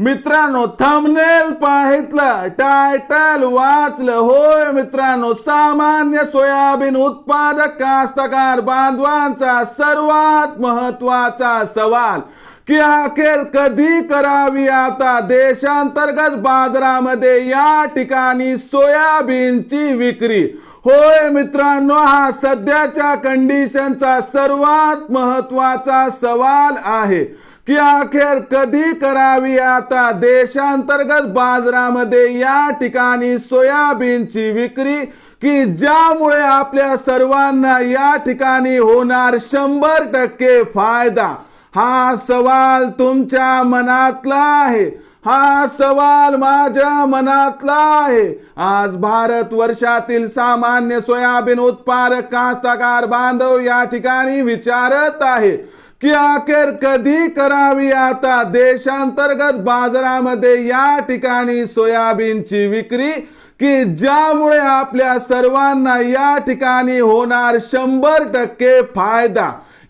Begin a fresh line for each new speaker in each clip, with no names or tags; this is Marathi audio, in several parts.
मित्रांनो थंबनेल पाहितलं टायटल वाचलं. होय मित्रांनो सामान्य सोयाबीन उत्पादक कास्तकार बांधवांचा सर्वात महत्त्वाचा सवाल की अखेर कधी करावी आता? देशांतर्गत बाजारामध्ये या ठिकाणी सोयाबीनची विक्री. होय मित्रांनो हा सध्याच्या कंडिशनचा सर्वात महत्त्वाचा सवाल आहे. की अखेर कधी करावी आता देशांतर्गत बाजारामध्ये या ठिकाणी सोयाबीनची विक्री? की ज्यामुळे आपल्या सर्वांना या ठिकाणी होणार शंभर टक्के फायदा? हा सवाल तुमच्या मनातला आहे. हा सवाल माझ्या मनातला आहे. आज भारत वर्षातील सामान्य सोयाबीन उत्पादक कास्तकार बांधव या ठिकाणी विचारत आहे. की अखेर कधी करावी आता देशांतर्गत बाजारामध्ये या ठिकाणी सोयाबीनची विक्री? की ज्यामुळे आपल्या सर्वांना या ठिकाणी होणार शंभर टक्के फायदा?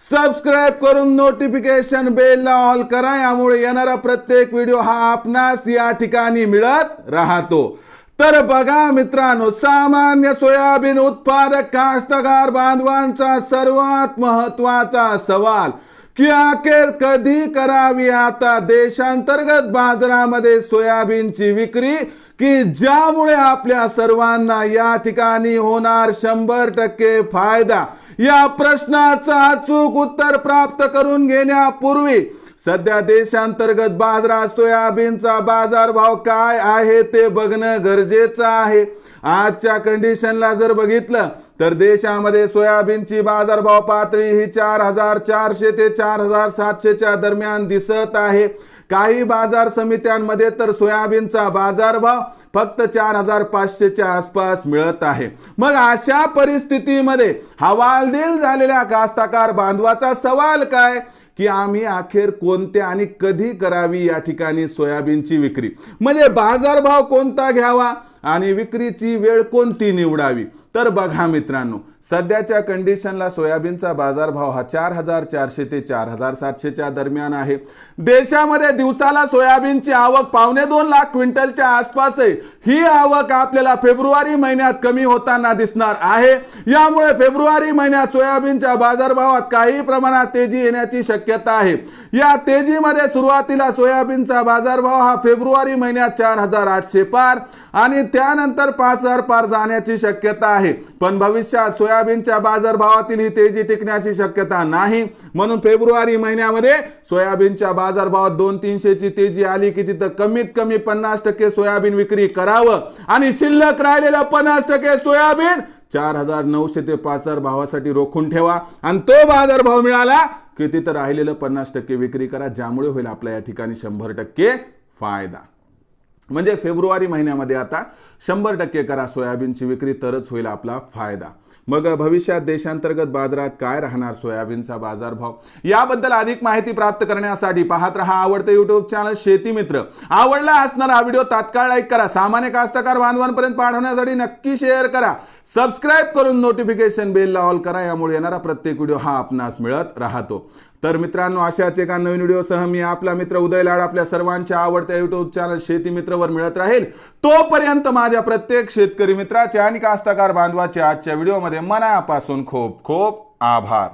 सबस्क्राईब करून नोटिफिकेशन बेलला ऑल करा. यामुळे येणारा प्रत्येक व्हिडिओ हा आपणास या ठिकाणी मिळत राहतो. तर बघा मित्रांनो सामान्य सोयाबीन उत्पादक कास्तकार बांधवांचा सर्वात महत्त्वाचा सवाल की अखेर कधी करावी आता देशांतर्गत बाजारामध्ये सोयाबीनची विक्री की ज्यामुळे आपल्या सर्वांना या ठिकाणी होणार शंभर टक्के फायदा? या प्रश्नाचं अचूक उत्तर प्राप्त करून घेण्यापूर्वी सध्या देशांतर्गत बाजारात सोयाबीनचा बाजारभाव काय आहे ते बघणं गरजेचं आहे. आजच्या कंडिशनला जर बघितलं तर देशामध्ये सोयाबीनची बाजारभाव पातळी ही चार हजार चारशे ते चार हजार सातशेच्या दरम्यान दिसत आहे. काही बाजार समित्यांमध्ये तर सोयाबीनचा बाजारभाव फक्त चार हजार पाचशेच्या आसपास मिळत आहे. मग अशा परिस्थितीमध्ये हवालदिल झालेल्या कास्तकार बांधवाचा सवाल काय? की आम्ही अखेर कोणते आणि कधी करावी या ठिकाणी सोयाबीनची विक्री? म्हणजे बाजारभाव कोणता घ्यावा? आणि विक्रीची वेळ कोणती निवडावी? तर बघा मित्रांनो सध्याच्या कंडिशनला सोयाबीनचा बाजारभाव हा चार हजार चारशे ते चार हजार सातशेच्या दरम्यान आहे. देशामध्ये दिवसाला सोयाबीनची आवक पावणे दोन लाख क्विंटलच्या आसपास आहे. ही आवक आपल्याला फेब्रुवारी महिन्यात कमी होताना दिसणार आहे. यामुळे फेब्रुवारी महिन्यात सोयाबीनच्या बाजारभावात काही प्रमाणात तेजी येण्याची शक्यता आहे. या तेजीमध्ये सुरुवातीला सोयाबीनचा बाजारभाव हा फेब्रुवारी महिन्यात चार हजार आठशे पार आणि त्यानंतर पाच हजार पार जाण्याची शक्यता आहे. पण भविष्यात सोयाबीनच्या बाजारभावातील ही तेजी टिकण्याची शक्यता नाही. म्हणून फेब्रुवारी महिन्यामध्ये सोयाबीनच्या बाजारभावात दोन तीनशेची तेजी आली की तिथं कमीत कमी पन्नास टक्के सोयाबीन विक्री करावं. आणि शिल्लक राहिलेलं पन्नास टक्के सोयाबीन चार हजार नऊशे ते पाच हजार भावासाठी रोखून ठेवा. आणि तो बाजारभाव मिळाला की तिथं राहिलेलं पन्नास टक्के विक्री करा ज्यामुळे होईल आपल्या या ठिकाणी शंभर टक्के फायदा. म्हणजे फेब्रुवारी महिन्यामध्ये आता शंभर टक्के करा सोयाबीनची विक्री तरच होईल आपला फायदा. मग भविष्यात देशांतर्गत बाजारात काय राहणार सोयाबीनचा बाजारभाव? याबद्दल अधिक माहिती प्राप्त करण्यासाठी पाहत रहा आवडतं युट्यूब चॅनल शेती मित्र. आवडला असणारा हा व्हिडिओ तात्काळ लाईक करा. सामान्य कास्तकार बांधवांपर्यंत पाठवण्यासाठी नक्की शेअर करा. सबस्क्राईब करून नोटिफिकेशन बेलला ऑल करा यामुळे येणारा प्रत्येक व्हिडिओ हा आपणास मिळत राहतो. तर मित्रांनो अशाच एका नवीन व्हिडिओसह मी आपला मित्र उदय लाड आपल्या सर्वांच्या आवडत्या युट्यूब चॅनल शेती मित्रवर मिळत राहील. तोपर्यंत माझ्या प्रत्येक शेतकरी मित्राचे आणि कास्तकार बांधवाच्या आजच्या व्हिडिओमध्ये मनापासून खूप खूप आभार.